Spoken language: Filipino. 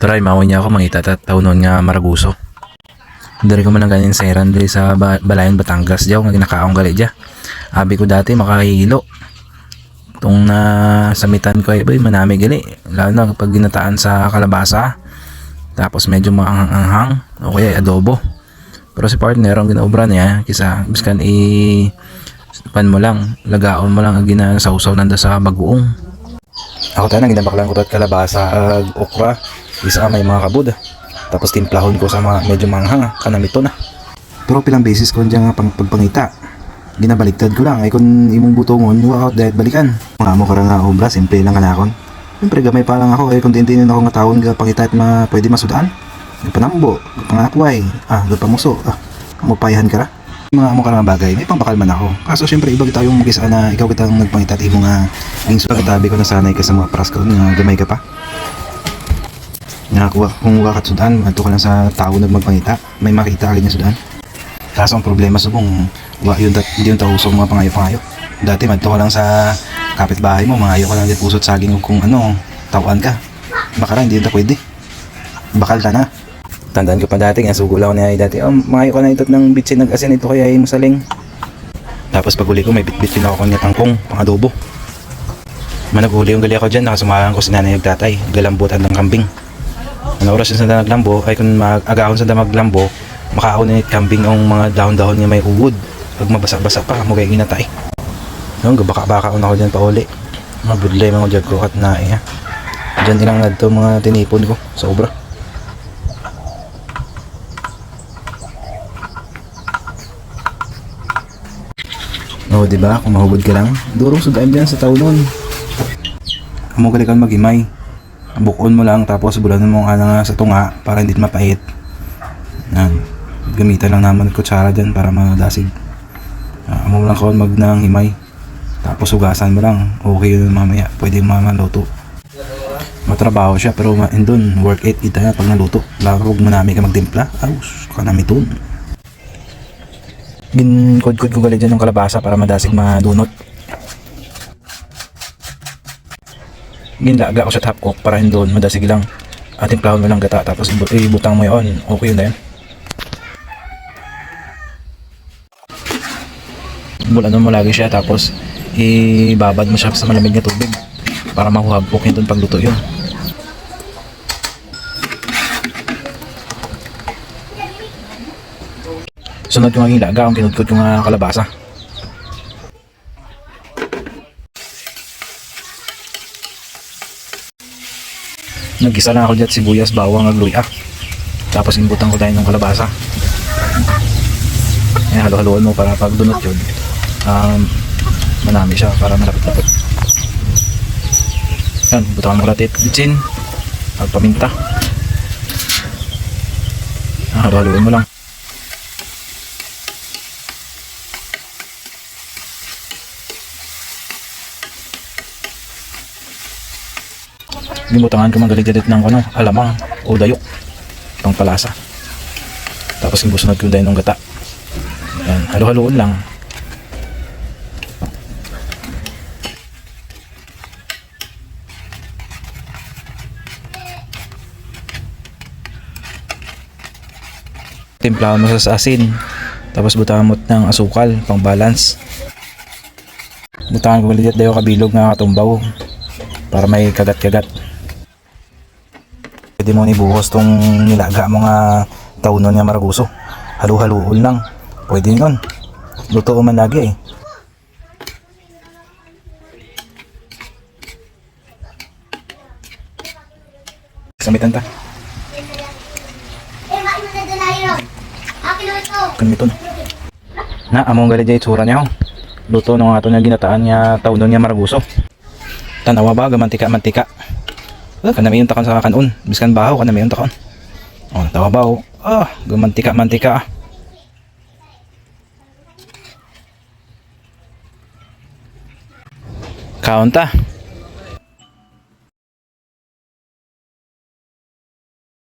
Try, mawin niya ako mangita taunon nga maraguso. Dari ko man ang ganin seran diri sa ba- Balayan, Batangas. Diyaw nga ginakaong gali diya. Abi ko dati makahilo. Tung na samitan ko ay bay manami gali. Lalo na pag ginataan sa kalabasa. Tapos medyo maanghang-anghang o kaya adobo. Pero si partner ang ginaobra niya kisa biskan i pan mo lang, lagaon mo lang ang ginasawsaw nanda sa bagoong. Ako tayo nang ginabaklan ko at kalabasa ag okra. Isa may mga kabud. Tapos timplahon ko sa mga medyo manghang ah, kanamito na. Pero pilang beses ko diyan nga pang pagpangita. Ginabaliktad ko lang ay kung imong butongon wa out dahil balikan. Mga mo karang nga obra simple lang kanakon. Siyempre gamay pa lang ako ay kung tintinin ako nga taon ga pangita at ma, pwede masudaan. Panambo, pangapuay, ah, gapamuso, ah, mapayahan ka ra. Mga amo ka nga bagay, may pambakal man ako. Kaso syempre iba kita yung mag-isa na ikaw kita ang nagpangita at imo nga ging katabi ko na sanay ka sa mga prasko nga gamay ka pa. Nga kuha, kung wala ka sudan, ato ka lang sa tao na magpangita, may makita ka niya sudan. Kaso ang problema sa kung wa yun dat, hindi yung tausong mga pangayo-pangayo. Dati madto ka lang sa kapitbahay mo, mangayo ka lang din pusot saging kung ano, tawaan ka. Baka hindi yun ta pwede. Bakal ka na. Tandaan ko pa dati, nga ako niya dati, oh, mangayo ka na ito ng bitsin nag-asin ito kaya yung saling. Tapos pag uli ko, may bit-bit din ako kanya tangkong, pang adobo. Managuli yung gali ako dyan, nakasumahan ko si nanay nagtatay, galambutan ng kambing. Ano oras sa naglambo, ay kung mag-agahon sa maglambo, makaahon na kambing ang mga dahon-dahon niya may uwod. Pag mabasa-basa pa, mo kaya ginatay. Yung gabaka-baka ako dyan pa uli. Mga budlay mga jag ko at na eh. Dyan ilang na mga tinipon ko, sobra. Oo, di ba? Kung mahubod ka lang, durong sudan dyan sa taunon. Amo gali kang magimay. Bukon mo lang tapos bulanan mo nga nga sa tunga para hindi mapait. Yan. Gamitan lang naman ng kutsara dyan para madasig. Uh, amo lang kawan mag nang himay. Tapos hugasan mo lang. Okay yun mamaya. Pwede mamaluto. Matrabaho siya pero ma indon work it kita na pag naluto. Laro mo namin ka magtimpla. Aus, kanami ton. Ginkod-kod ko gali dyan ng kalabasa para madasig madunot. Ginlaga ko sa top cook para doon. Madasig lang. At timplahon mo lang gata. Tapos ibu- ibutang mo yun. Okay yun na yun. Bulanon mo lagi siya tapos ibabad mo siya sa malamig na tubig para mahuhagpok yun doon pagluto yun. Sunod yung aking laga ang kinudkod yung ah, kalabasa Nagisa lang ako dyan sibuyas, bawang, at luya. Tapos imbutan ko tayo ng kalabasa. Ayan, halo-haloan mo para pag dunot yun. Um, manami siya para malapit-lapit. Yan, butan mo kalatit. Bitsin. At paminta. Ah, halo-haloan mo lang. Limutangan ko magalit-galit ng ano, alamang o dayok. Pang palasa. Tapos yung busunod ko dahil ng gata. Yan, halo-haloon lang. Timplahan mo sa asin. Tapos butahan mo ng asukal, pang balance. Butahan ko galit dayo kabilog nga katumbaw para may kagat-kagat. Pwede mo nibuhos tong nilaga mo nga taunon nga maraguso. Halu-haluon lang. Pwede yun. Luto man lagi eh. Samitan ta. Kamiton. Na, among gali jay tsura niya ho. Luto nung ato nga ginataan nga taunon nga maraguso. Tanawa ba, gamantika-mantika. Ah, kanami yung takon sa kanon. Biskan bahaw, kanami yung takon. Oh, tawa ba, oh. Ah, gamantika-mantika ah. Kaunta.